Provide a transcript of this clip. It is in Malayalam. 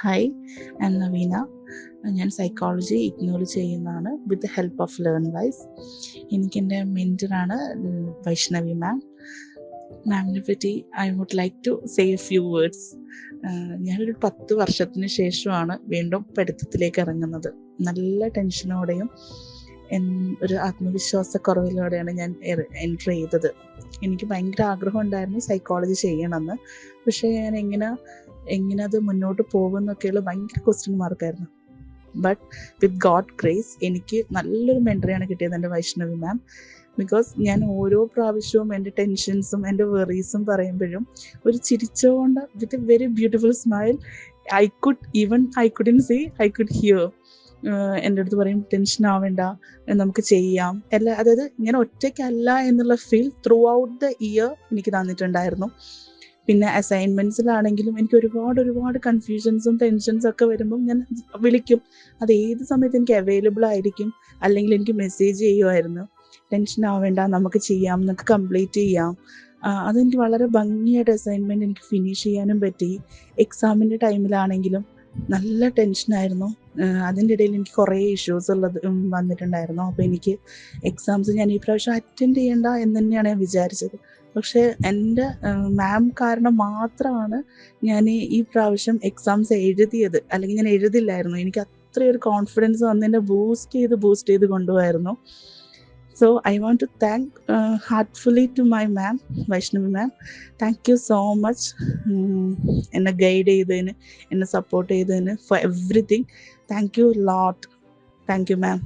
ഹായ് ഞാൻ നവീന ഞാൻ സൈക്കോളജി ഇഗ്നോർ ചെയ്യുന്നതാണ് with help of learn wise എനിക്കെന്റെ മെന്ററാണ് വൈഷ്ണവി മാം മാമിനെ പറ്റി I would like to say few words ഞാനൊരു പത്ത് വർഷത്തിന് ശേഷമാണ് വീണ്ടും പഠിത്തത്തിലേക്ക് ഇറങ്ങുന്നത്. നല്ല ടെൻഷനോടെയും ഒരു ആത്മവിശ്വാസക്കുറവിലൂടെയാണ് ഞാൻ എൻട്രി ചെയ്തത്. എനിക്ക് ഭയങ്കര ആഗ്രഹം ഉണ്ടായിരുന്നു സൈക്കോളജി ചെയ്യണമെന്ന്. പക്ഷേ ഞാൻ എങ്ങനെ എങ്ങനെ അത് മുന്നോട്ട് പോകുമെന്നൊക്കെയുള്ള ഭയങ്കര ക്വസ്റ്റ്യൻ മാർക്കായിരുന്നു ബട്ട് വിത്ത് ഗോഡ് ഗ്രേസ് എനിക്ക് നല്ലൊരു മെന്ററിയാണ് കിട്ടിയത് എന്റെ വൈഷ്ണവി മാം ബിക്കോസ് ഞാൻ ഓരോ പ്രാവശ്യവും എന്റെ ടെൻഷൻസും എന്റെ വെറീസും പറയുമ്പോഴും ഒരു ചിരിച്ചുകൊണ്ട് with a very beautiful smile I could even I couldn't see I could hear എന്റെ അടുത്ത് പറയും ടെൻഷൻ ആവേണ്ട നമുക്ക് ചെയ്യാം. എല്ലാ അതായത് ഇങ്ങനെ ഒറ്റയ്ക്കല്ല എന്നുള്ള feel throughout the year എനിക്ക് തന്നിട്ടുണ്ടായിരുന്നു. പിന്നെ അസൈൻമെന്റ്സിലാണെങ്കിലും എനിക്ക് ഒരുപാട് ഒരുപാട് കൺഫ്യൂഷൻസും ടെൻഷൻസും ഒക്കെ വരുമ്പം ഞാൻ വിളിക്കും. അത് ഏത് സമയത്ത് എനിക്ക് അവൈലബിൾ ആയിരിക്കും? അല്ലെങ്കിൽ എനിക്ക് മെസ്സേജ് ചെയ്യുമായിരുന്നു ടെൻഷൻ ആവേണ്ട നമുക്ക് ചെയ്യാം നമുക്ക് കംപ്ലീറ്റ് ചെയ്യാം. അതെനിക്ക് വളരെ ഭംഗിയായിട്ട് അസൈൻമെന്റ് എനിക്ക് ഫിനിഷ് ചെയ്യാനും പറ്റി. എക്സാമിന്റെ ടൈമിലാണെങ്കിലും നല്ല ടെൻഷനായിരുന്നു അതിന്റെ ഇടയിൽ എനിക്ക് കുറേ ഇഷ്യൂസ് ഉള്ളത് വന്നിട്ടുണ്ടായിരുന്നു. അപ്പോൾ എനിക്ക് എക്സാംസ് ഞാൻ ഈ പ്രാവശ്യം അറ്റൻഡ് ചെയ്യണ്ട എന്ന് തന്നെയാണ് ഞാൻ വിചാരിച്ചത്. പക്ഷേ എന്റെ മാം കാരണം മാത്രമാണ് ഞാൻ ഈ പ്രാവശ്യം എക്സാംസ് എഴുതിയത്. അല്ലെങ്കിൽ ഞാൻ എഴുതില്ലായിരുന്നു. എനിക്ക് അത്രയൊരു കോൺഫിഡൻസ് വന്ന് എന്നെ ബൂസ്റ്റ് ചെയ്ത് ബൂസ്റ്റ് ചെയ്ത് കൊണ്ടുപോയായിരുന്നു so I want to thank heartfully to my ma'am Vaishnavi ma'am thank you so much എന്നെ ഗൈഡ് ചെയ്തതിന് എന്നെ സപ്പോർട്ട് ചെയ്തതിന് for everything thank you lot thank you ma'am